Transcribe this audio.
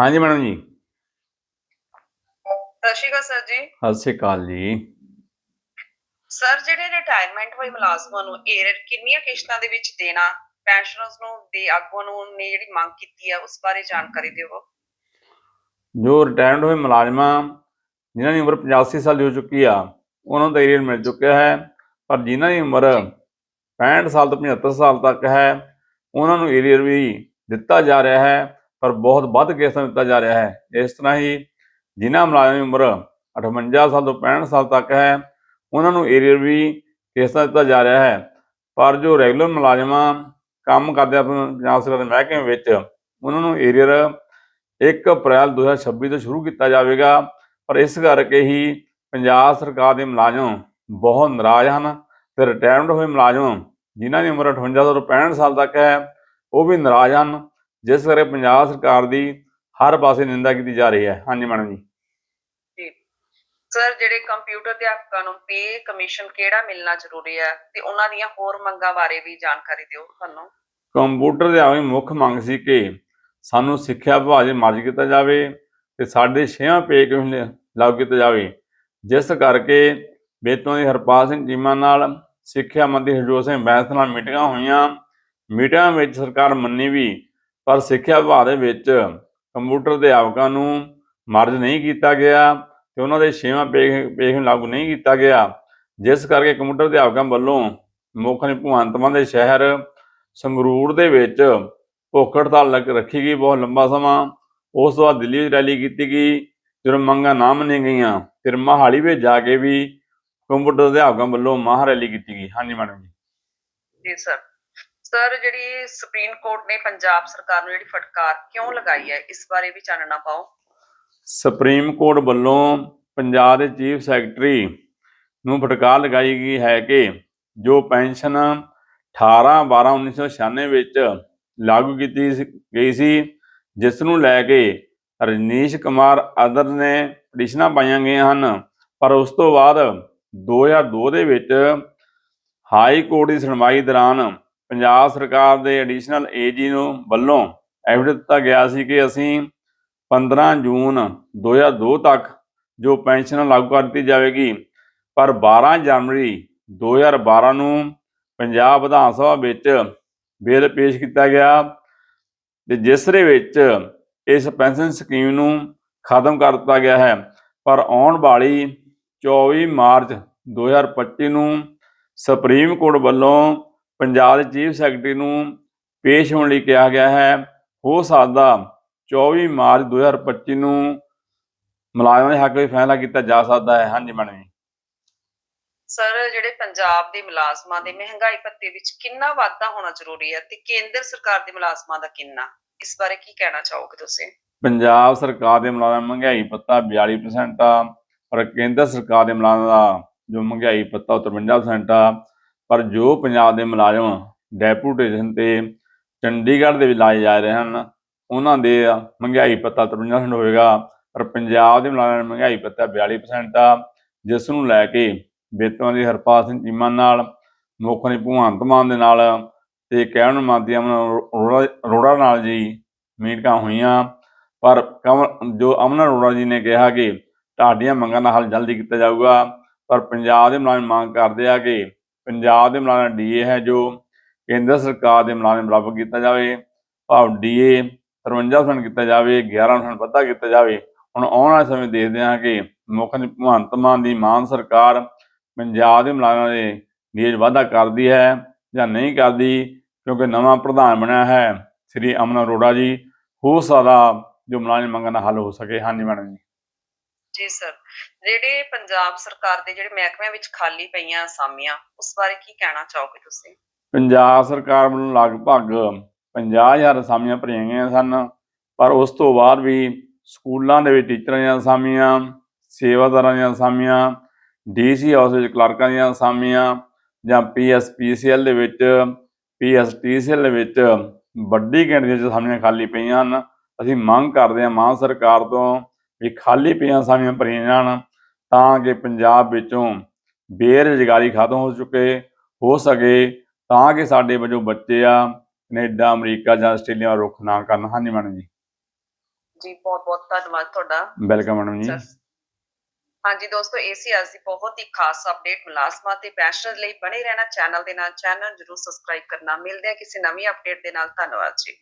ਹਾਂਜੀ ਮੈਡਮ ਜੀ। ਸਤਿ ਸ਼੍ਰੀ ਅਕਾਲ ਸਰ ਜੀ। ਸਤਿ ਸ਼੍ਰੀ ਅਕਾਲ ਜੀ। ਸਰ ਜਿਹੜੇ ਰਿਟਾਇਰਮੈਂਟ ਹੋਏ ਮੁਲਾਜ਼ਮਾਂ ਨੂੰ ਏਰਰ ਕਿੰਨੀਆਂ ਕਿਸ਼ਤਾਂ ਦੇ ਵਿੱਚ ਦੇਣਾ ਪੈਨਸ਼ਨਰਸ ਨੂੰ ਦੇ ਆਗੂਆਂ ਨੂੰ ਨੇ ਜਿਹੜੀ ਮੰਗ ਕੀਤੀ ਹੈ ਉਸ ਬਾਰੇ ਜਾਣਕਾਰੀ ਦਿਓ। ਜੋ ਰਿਟਾਇਰਡ ਹੋਏ ਮੁਲਾਜ਼ਮਾਂ ਜਿਨ੍ਹਾਂ ਦੀ ਉਮਰ 85 ਸਾਲ ਦੀ ਹੋ ਚੁੱਕੀ ਆ ਉਹਨਾਂ ਨੂੰ ਤਾਂ ਏਰੀਅਰ ਮਿਲ ਚੁੱਕਿਆ ਹੈ। ਪਰ ਜਿਨ੍ਹਾਂ ਦੀ ਉਮਰ 65 ਸਾਲ ਤੋਂ 75 ਸਾਲ ਤੱਕ ਹੈ ਉਹਨਾਂ ਨੂੰ ਏਰੀਅਰ ਵੀ ਦਿੱਤਾ ਜਾ ਰਿਹਾ ਹੈ। ਪਰ ਬਹੁਤ ਵੱਧ ਕੇਸਾਂ ਦਿੱਤਾ ਜਾ ਰਿਹਾ ਹੈ। ਇਸ ਤਰ੍ਹਾਂ ਹੀ ਜਿਨ੍ਹਾਂ ਮੁਲਾਜ਼ਮਾਂ ਦੀ ਉਮਰ 58 ਸਾਲ ਤੋਂ 65 ਸਾਲ ਤੱਕ ਹੈ, ਉਹਨਾਂ ਨੂੰ ਏਰੀਅਰ ਵੀ ਕੇਸਾਂ ਦਿੱਤਾ ਜਾ ਰਿਹਾ ਹੈ। ਪਰ ਜੋ ਰੈਗੂਲਰ ਮੁਲਾਜ਼ਮਾਂ ਕੰਮ ਕਰਦੇ ਆ ਪੰਜਾਬ ਸਰਕਾਰ ਦੇ ਮਹਿਕਮੇ ਵਿੱਚ, ਉਹਨਾਂ ਨੂੰ ਏਰੀਅਰ 1 ਅਪ੍ਰੈਲ 2026 ਤੋਂ ਸ਼ੁਰੂ ਕੀਤਾ ਜਾਵੇਗਾ। ਪਰ ਇਸ ਕਰਕੇ ਹੀ ਪੰਜਾਬ ਸਰਕਾਰ ਦੇ ਮੁਲਾਜ਼ਮ ਬਹੁਤ ਨਾਰਾਜ਼ ਹਨ ਤੇ ਰਿਟਾਇਰਡ ਹੋਏ ਮੁਲਾਜ਼ਮ ਜਿਨ੍ਹਾਂ ਦੀ ਉਮਰ 58 ਤੋਂ 65 ਸਾਲ ਤੱਕ ਹੈ, ਉਹ ਵੀ ਨਾਰਾਜ਼ ਹਨ। ਜਿਸ ਕਰਕੇ ਪੰਜਾਬ ਸਰਕਾਰ ਦੀ ਹਰ ਪਾਸੇ ਨਿੰਦਾ ਕੀਤੀ ਜਾ ਰਹੀ ਹੈ। ਹਾਂਜੀ ਮੈਡਮ ਜੀ। ਸਰ ਜਿਹੜੇ ਕੰਪਿਊਟਰ ਅਧਿਆਪਕਾਂ ਨੂੰ ਪੇ ਕਮਿਸ਼ਨ ਕਿਹੜਾ ਮਿਲਣਾ ਜ਼ਰੂਰੀ ਹੈ? ਤੇ ਉਹਨਾਂ ਦੀਆਂ ਹੋਰ ਮੰਗਾਂ ਬਾਰੇ ਵੀ ਜਾਣਕਾਰੀ ਦਿਓ ਸਾਨੂੰ। ਕੰਪਿਊਟਰ ਦੇ ਆਵੇਂ ਮੁੱਖ ਮੰਗ ਸੀ ਕਿ ਸਾਨੂੰ ਸਿੱਖਿਆ ਵਿਭਾਗ ਦੇ ਮਰਜ ਕੀਤਾ ਜਾਵੇ ਤੇ ਸਾਡੇ ਛੇਵਾਂ ਪੇ ਕਮਿਸ਼ਨ ਲਾਗੂ ਕੀਤਾ ਜਾਵੇ। ਜਿਸ ਕਰਕੇ ਬੇਤੋਂ ਦੀ ਹਰਪਾਲ ਸਿੰਘ ਚੀਮਾ ਨਾਲ ਸਿੱਖਿਆ ਮੰਤਰੀ ਹਰਜੋਤ ਸਿੰਘ ਬੈਂਸ ਨਾਲ ਮੀਟਿੰਗਾਂ ਹੋਈਆਂ। ਮੀਟਿੰਗਾਂ ਵਿੱਚ ਸਰਕਾਰ ਮੰਨੀ ਵੀ ਪਰ ਸਿੱਖਿਆ ਵਿਭਾਗ ਦੇ ਵਿੱਚ ਕੰਪਿਊਟਰ ਅਧਿਆਪਕਾਂ ਨੂੰ ਮਰਜ ਨਹੀਂ ਕੀਤਾ ਗਿਆ ਤੇ ਉਹਨਾਂ ਦੇ ਛੇਵਾਂ ਪੇ ਪੇ ਲਾਗੂ ਨਹੀਂ ਕੀਤਾ ਗਿਆ। ਜਿਸ ਕਰਕੇ ਕੰਪਿਊਟਰ ਅਧਿਆਪਕਾਂ ਵੱਲੋਂ ਮੁੱਖ ਨੇ ਭਗਵੰਤ ਮਾਨ ਦੇ ਸ਼ਹਿਰ ਸੰਗਰੂਰ ਦੇ ਵਿੱਚ ਭੁੱਖ ਹੜਤਾਲ ਲੱਗ ਰੱਖੀ ਗਈ ਬਹੁਤ ਲੰਬਾ ਸਮਾਂ। ਉਸ ਤੋਂ ਬਾਅਦ ਦਿੱਲੀ ਵਿੱਚ ਰੈਲੀ ਕੀਤੀ ਗਈ, ਜਦੋਂ ਮੰਗਾਂ ਨਾ ਮੰਨੀਆਂ ਗਈਆਂ, ਫਿਰ ਮਹਾਲੀ ਵਿੱਚ ਜਾ ਕੇ ਵੀ ਕੰਪਿਊਟਰ ਅਧਿਆਪਕਾਂ ਵੱਲੋਂ ਮਹਾਂ ਰੈਲੀ ਕੀਤੀ ਗਈ। ਹਾਂਜੀ ਮੈਡਮ ਜੀ। ਜੀ ਸਰ। ਸਰ ਜਿਹੜੀ ਸੁਪਰੀਮ ਕੋਰਟ ਨੇ ਪੰਜਾਬ ਸਰਕਾਰ ਨੂੰ ਜਿਹੜੀ ਫਟਕਾਰ ਕਿਉਂ ਲਗਾਈ ਹੈ? ਇਸ ਬਾਰੇ ਵੀ ਚਾਨਣਾ ਪਾਓ। ਸੁਪਰੀਮ ਕੋਰਟ ਵੱਲੋਂ ਪੰਜਾਬ ਦੇ ਚੀਫ ਸੈਕਟਰੀ ਨੂੰ ਫਟਕਾਰ ਲਗਾਈ ਗਈ ਹੈ ਕਿ ਜੋ ਪੈਨਸ਼ਨ 18 12 1996 ਵਿੱਚ ਲਾਗੂ ਕੀਤੀ ਗਈ ਸੀ, ਜਿਸ ਨੂੰ ਲੈ ਕੇ ਰਜਨੀਸ਼ ਕੁਮਾਰ ਅਦਰ ਨੇ ਪਟੀਸ਼ਨਾਂ ਪਾਈਆਂ ਗਈਆਂ ਹਨ। ਪਰ ਉਸ ਤੋਂ ਬਾਅਦ 2002 ਦੇ ਵਿੱਚ ਹਾਈ ਕੋਰਟ ਦੀ ਸੁਣਵਾਈ ਦੌਰਾਨ ਪੰਜਾਬ ਸਰਕਾਰ ਦੇ ਐਡੀਸ਼ਨਲ ਏਜੀ ਨੂੰ ਵੱਲੋਂ ਐਫੀਡੇਵਿਟ ਦਿੱਤਾ ਗਿਆ ਸੀ ਕਿ ਅਸੀਂ 15 ਜੂਨ 2002 ਤੱਕ ਜੋ ਪੈਨਸ਼ਨ ਲਾਗੂ ਕਰ ਦਿੱਤੀ ਜਾਵੇਗੀ, ਪਰ 12 ਜਨਵਰੀ 2012 ਨੂੰ ਪੰਜਾਬ ਵਿਧਾਨ ਸਭਾ ਵਿੱਚ ਬਿੱਲ ਪੇਸ਼ ਕੀਤਾ ਗਿਆ ਤੇ ਜਿਸ ਦੇ ਵਿੱਚ ਇਸ ਪੈਨਸ਼ਨ ਸਕੀਮ ਨੂੰ ਖਤਮ ਕਰ ਦਿੱਤਾ ਗਿਆ ਹੈ। ਪਰ ਆਉਣ ਵਾਲੀ 24 ਮਾਰਚ 2025 ਨੂੰ ਸੁਪਰੀਮ ਕੋਰਟ ਵੱਲੋਂ ਪੰਜਾਬ ਦੇ ਚੀਫ ਸੈਕਟਰੀ ਨੂੰ ਪੇਸ਼ ਹੋਣ ਲਈ ਕਿਹਾ ਗਿਆ ਹੈ। ਹੋ ਸਕਦਾ 24 ਮਾਰਚ 2025 ਨੂੰ ਮੁਲਾਜ਼ਮਾਂ ਦੇ ਹੱਕ ਵਿੱਚ ਫੈਸਲਾ ਕੀਤਾ ਜਾ ਸਕਦਾ ਹੈ। ਹਾਂਜੀ ਮੈਡਮ ਸਰ ਜਿਹੜੇ ਪੰਜਾਬ ਦੇ ਮੁਲਾਜ਼ਮਾਂ ਦੇ ਮਹਿੰਗਾਈ ਭੱਤੇ ਵਿੱਚ ਕਿੰਨਾ ਵਾਧਾ ਹੋਣਾ ਜ਼ਰੂਰੀ ਹੈ ਤੇ ਕੇਂਦਰ ਸਰਕਾਰ ਦੇ ਮੁਲਾਜ਼ਮਾਂ ਦਾ ਕਿੰਨਾ? ਇਸ ਬਾਰੇ ਕੀ ਕਹਿਣਾ ਚਾਹੋਗੇ ਤੁਸੀਂ? ਪੰਜਾਬ ਸਰਕਾਰ ਦੇ ਮੁਲਾਜ਼ਮ ਮਹਿੰਗਾਈ ਭੱਤਾ 42% ਆ ਪਰ ਕੇਂਦਰ ਸਰਕਾਰ ਦੇ ਮੁਲਾਜ਼ਮਾਂ ਦਾ ਜੋ ਮਹਿੰਗਾਈ ਭੱਤਾ ਉਹ 53% ਆ। ਪਰ ਜੋ ਪੰਜਾਬ ਦੇ ਮੁਲਾਜ਼ਮ ਡੈਪੂਟੇਸ਼ਨ ਤੇ ਚੰਡੀਗੜ੍ਹ ਦੇ ਵਿੱਚ ਲਾਏ ਜਾ ਰਹੇ ਹਨ, ਉਹਨਾਂ ਦੇ ਮਹਿੰਗਾਈ ਪੱਤਾ 53% ਹੋਏਗਾ, ਪਰ ਪੰਜਾਬ ਦੇ ਮੁਲਾਜ਼ਮ ਮਹਿੰਗਾਈ ਪੱਤਾ 42% ਆ, ਜਿਸ ਨੂੰ ਲੈ ਕੇ ਬੇਤਵਾਂ ਦੀ ਹਰਪਾਲ ਸਿੰਘ ਚੀਮਾ ਨਾਲ ਮੁੱਖ ਨੇ ਭਗਵੰਤ ਮਾਨ ਦੇ ਨਾਲ ਤੇ ਕਹਿਣ ਮੰਤਰੀ ਅਮਨ ਅਰੋੜਾ ਅਰੋੜਾ ਨਾਲ ਜੀ ਮੀਟਿੰਗਾਂ ਹੋਈਆਂ, ਪਰ ਕਮਲ, ਜੋ ਅਮਨ ਅਰੋੜਾ ਜੀ ਨੇ ਕਿਹਾ ਕਿ ਤੁਹਾਡੀਆਂ ਮੰਗਾਂ ਦਾ ਹੱਲ ਜਲਦੀ ਕੀਤਾ ਜਾਊਗਾ, ਪਰ ਪੰਜਾਬ ਦੇ ਮੁਲਾਜ਼ਮ ਮੰਗ ਕਰਦੇ ਆ ਕਿ ਪੰਜਾਬ ਦੇ ਮੁਲਾਜ਼ਮ ਡੀਏ ਹੈ ਜੋ ਕੇਂਦਰ ਸਰਕਾਰ ਦੇ ਮੁਲਾਜ਼ਮ ਬਰਾਬਰ ਕੀਤਾ ਜਾਵੇ, ਭਾਵ ਡੀਏ 53% ਕੀਤਾ ਜਾਵੇ 11% ਵਾਧਾ ਕੀਤਾ ਜਾਵੇ। ਹੁਣ ਆਉਣ ਵਾਲੇ ਸਮੇਂ ਦੇਖਦੇ ਹਾਂ ਕਿ ਮੁੱਖ ਮੰਤਰੀ ਭਗਵੰਤ ਮਾਨ ਦੀ ਮਾਨ ਸਰਕਾਰ ਪੰਜਾਬ ਦੇ ਮੁਲਾਜ਼ਮਾਂ ਦੇ ਡੀਏ 'ਚ ਵਾਧਾ ਕਰਦੀ ਹੈ ਜਾਂ ਨਹੀਂ ਕਰਦੀ, ਕਿਉਂਕਿ ਨਵਾਂ ਪ੍ਰਧਾਨ ਬਣਿਆ ਹੈ ਸ੍ਰੀ ਅਮਨ ਅਰੋੜਾ ਜੀ, ਹੋ ਸਕਦਾ ਜੋ ਮੁਲਾਜ਼ਮ ਮੰਗਾਂ ਦਾ ਹੱਲ ਹੋ ਸਕੇ। ਹਾਂਜੀ ਮੈਡਮ ਜੀ। ਜੀ ਸਰ ਜਿਹੜੇ ਪੰਜਾਬ ਸਰਕਾਰ ਦੇ ਜਿਹੜੇ ਮਹਿਕਮਿਆਂ ਵਿੱਚ ਖਾਲੀ ਪਈਆਂ ਅਸਾਮੀਆਂ, ਉਸ ਬਾਰੇ ਕੀ ਕਹਿਣਾ ਚਾਹੋਗੇ ਤੁਸੀਂ? ਪੰਜਾਬ ਸਰਕਾਰ ਵੱਲੋਂ ਲਗਭਗ 50000 ਅਸਾਮੀਆਂ ਭਰੀਆਂ ਗਈਆਂ ਸਨ, ਪਰ ਉਸ ਤੋਂ ਬਾਅਦ ਵੀ ਸਕੂਲਾਂ ਦੇ ਵਿੱਚ ਟੀਚਰਾਂ ਦੀਆਂ ਅਸਾਮੀਆਂ, ਸੇਵਾਦਾਰਾਂ ਦੀਆਂ ਅਸਾਮੀਆਂ, ਡੀਸੀ ਹਾਊਸ ਵਿੱਚ ਕਲਰਕਾਂ ਦੀਆਂ ਅਸਾਮੀਆਂ, ਜਾਂ ਪੀਐਸਪੀਸੀਐਲ ਦੇ ਵਿੱਚ ਪੀਐਸਟੀਸੀਐਲ ਦੇ ਵਿੱਚ ਵੱਡੀ ਗਿਣਤੀ ਵਿੱਚ ਅਸਾਮੀਆਂ ਖਾਲੀ ਪਈਆਂ ਹਨ। ਅਸੀਂ ਮੰਗ ਕਰਦੇ ਹਾਂ ਮਾਨ ਸਰਕਾਰ ਤੋਂ ਵੀ ਖਾਲੀ ਪਈਆਂ ਅਸਾਮੀਆਂ ਭਰੀਆਂ ਜਾਣ ਤਾਂ ਕਿ ਪੰਜਾਬ ਵਿੱਚੋਂ ਬੇਰੁਜ਼ਗਾਰੀ ਖਤਮ ਹੋ ਚੁੱਕੇ ਹੋ ਸਕੇ ਤਾਂ ਕਿ ਸਾਡੇ ਵਜੋਂ ਬੱਚੇ ਆ ਕੈਨੇਡਾ ਅਮਰੀਕਾ ਜਾਂ ਆਸਟ੍ਰੇਲੀਆ ਰੁੱਖ ਨਾ ਕਰਨ। ਹਾਂਜੀ ਮੈਡਮ ਜੀ। ਜੀ ਬਹੁਤ ਬਹੁਤ ਧੰਨਵਾਦ ਤੁਹਾਡਾ। ਵੈਲਕਮ ਮੈਡਮ ਜੀ। ਹਾਂਜੀ ਦੋਸਤੋ ਇਹ ਸੀ ਅੱਜ ਦੀ ਬਹੁਤ ਹੀ ਖਾਸ ਅਪਡੇਟ ਮੁਲਾਜ਼ਮਾਂ ਤੇ ਪੈਨਸ਼ਨਰ ਲਈ ਬਣੇ ਰਹਿਣਾ ਚੈਨਲ ਦੇ ਨਾਲ। ਚੈਨਲ ਜਰੂਰ ਸਬਸਕ੍ਰਾਈਬ ਕਰਨਾ। ਮਿਲਦੇ ਆ ਕਿਸੇ ਨਵੀਂ ਅਪਡੇਟ ਦੇ ਨਾਲ। ਧੰਨਵਾਦ ਜੀ।